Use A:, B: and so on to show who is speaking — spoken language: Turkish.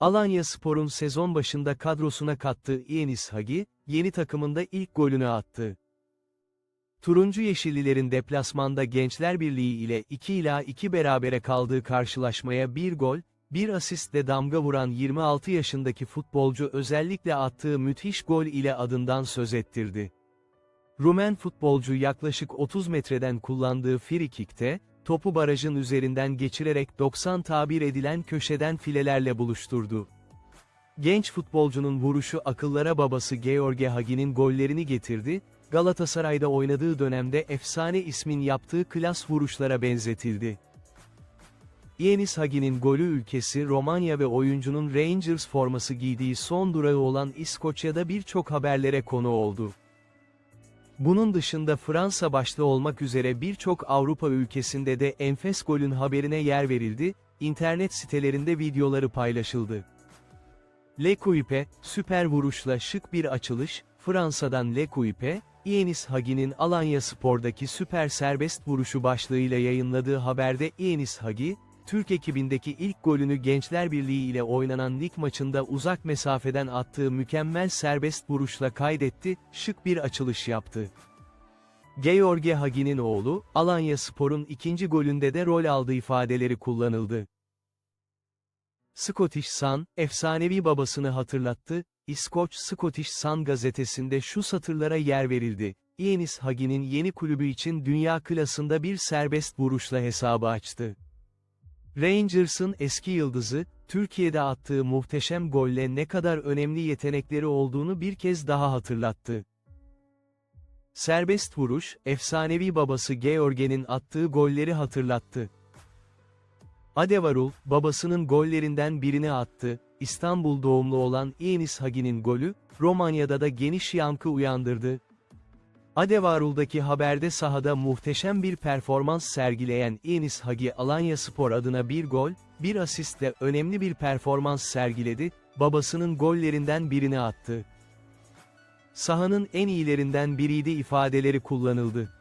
A: Alanya Spor'un sezon başında kadrosuna kattığı Enis Hagi, yeni takımında ilk golünü attı. Turuncu Yeşillilerin deplasmanda Gençler Birliği ile 2 ila 2 berabere kaldığı karşılaşmaya bir gol, bir asistle damga vuran 26 yaşındaki futbolcu özellikle attığı müthiş gol ile adından söz ettirdi. Rumen futbolcu yaklaşık 30 metreden kullandığı frikikte, topu barajın üzerinden geçirerek 90 tabir edilen köşeden filelerle buluşturdu. Genç futbolcunun vuruşu akıllara babası George Hagi'nin gollerini getirdi, Galatasaray'da oynadığı dönemde efsane ismin yaptığı klas vuruşlara benzetildi. Enis Hagi'nin golü ülkesi Romanya ve oyuncunun Rangers forması giydiği son durağı olan İskoçya'da birçok haberlere konu oldu. Bunun dışında Fransa başta olmak üzere birçok Avrupa ülkesinde de enfes golün haberine yer verildi, internet sitelerinde videoları paylaşıldı. Le Coupe, süper vuruşla şık bir açılış, Fransa'dan Le Coupe, Enis Hagi'nin Alanya Spor'daki süper serbest vuruşu başlığıyla yayınladığı haberde Enis Hagi, Türk ekibindeki ilk golünü Gençler Birliği ile oynanan lig maçında uzak mesafeden attığı mükemmel serbest vuruşla kaydetti, şık bir açılış yaptı. George Hagi'nin oğlu, Alanya Spor'un ikinci golünde de rol aldığı ifadeleri kullanıldı. Scottish Sun, efsanevi babasını hatırlattı, İskoç Scottish Sun gazetesinde şu satırlara yer verildi. Enis Hagi'nin yeni kulübü için dünya klasında bir serbest vuruşla hesabı açtı. Rangers'ın eski yıldızı, Türkiye'de attığı muhteşem golle ne kadar önemli yetenekleri olduğunu bir kez daha hatırlattı. Serbest vuruş, efsanevi babası George'nin attığı golleri hatırlattı. Adevarul, babasının gollerinden birini attı, İstanbul doğumlu olan Enis Hagi'nin golü, Romanya'da da geniş yankı uyandırdı. Adevarul'daki haberde sahada muhteşem bir performans sergileyen Enis Hagi Alanya Spor adına bir gol, bir asistle önemli bir performans sergiledi, babasının gollerinden birini attı. Sahanın en iyilerinden biriydi ifadeleri kullanıldı.